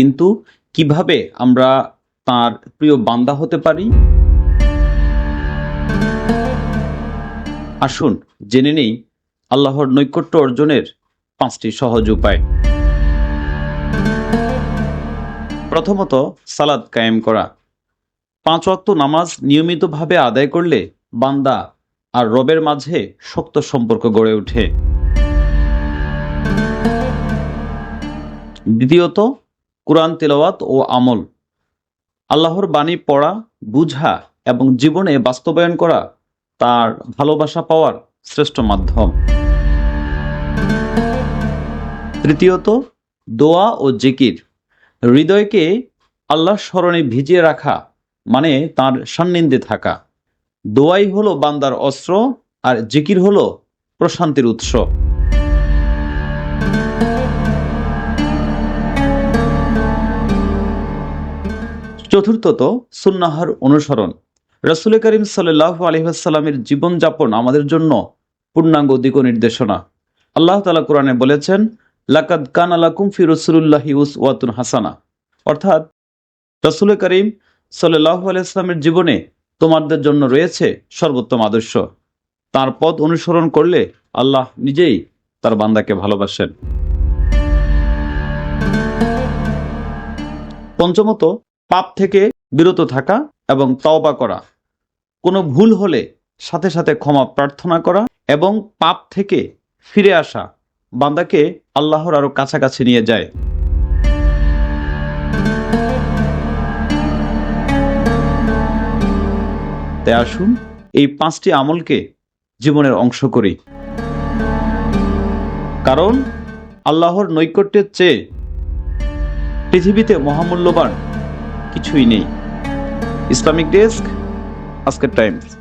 কিন্তু কীভাবে আমরা তার প্রিয় বান্দা হতে পারি? আসুন, জেনে নেই আল্লাহর নৈকট্য অর্জনের পাঁচটি সহজ উপায়। প্রথমত, সালাদ কায়েম করা। পাঁচ ওয়াক্ত নামাজ নিয়মিতভাবে আদায় করলে বান্দা আর রবের মাঝে শক্ত সম্পর্ক গড়ে ওঠে। দ্বিতীয়ত কোরআন তেলাওয়াত ও আমল। আল্লাহর বাণী পড়া, বুঝা এবং জীবনে বাস্তবায়ন করা তার ভালোবাসা পাওয়ার শ্রেষ্ঠ মাধ্যম। তৃতীয়ত, দোয়া ও জিকির। হৃদয়কে আল্লাহ স্মরণে ভিজিয়ে রাখা মানে তার সান্নিধ্যে থাকা। দোয়াই হলো বান্দার অস্ত্র আর জিকির হলো প্রশান্তির উৎস। চতুর্থত সুন্নাহার অনুসরণ। রসুল করিম সাল্লাহ আলহিহাস্লামের জীবনযাপন আমাদের জন্য পূর্ণাঙ্গ দিক নির্দেশনা আল্লাহ তালা কোরআনে বলেছেন, লাকাদ কান আলাকুম ফি রসুল্লাহি ওয়াতুন হাসানা। অর্থাৎ, রসুল করিম সাল্লাহ আলাইসলামের জীবনে তোমাদের জন্য রয়েছে সর্বোত্তম আদর্শ। তার পথ অনুসরণ করলে আল্লাহ নিজেই তার বান্দাকে ভালোবাসেন। পঞ্চমত পাপ থেকে বিরত থাকা এবং তওবা করা। কোনো ভুল হলে সাথে সাথে ক্ষমা প্রার্থনা করা এবং পাপ থেকে ফিরে আসা বান্দাকে আল্লাহর আরও কাছাকাছি নিয়ে যায়। তাই আসুন এই পাঁচটি আমলকে জীবনের অংশ করি। কারণ আল্লাহর নৈকট্যের চেয়ে পৃথিবীতে মহামূল্যবান কিছুই নেই ইসলামিক ডেস্ক আজকের টাইমস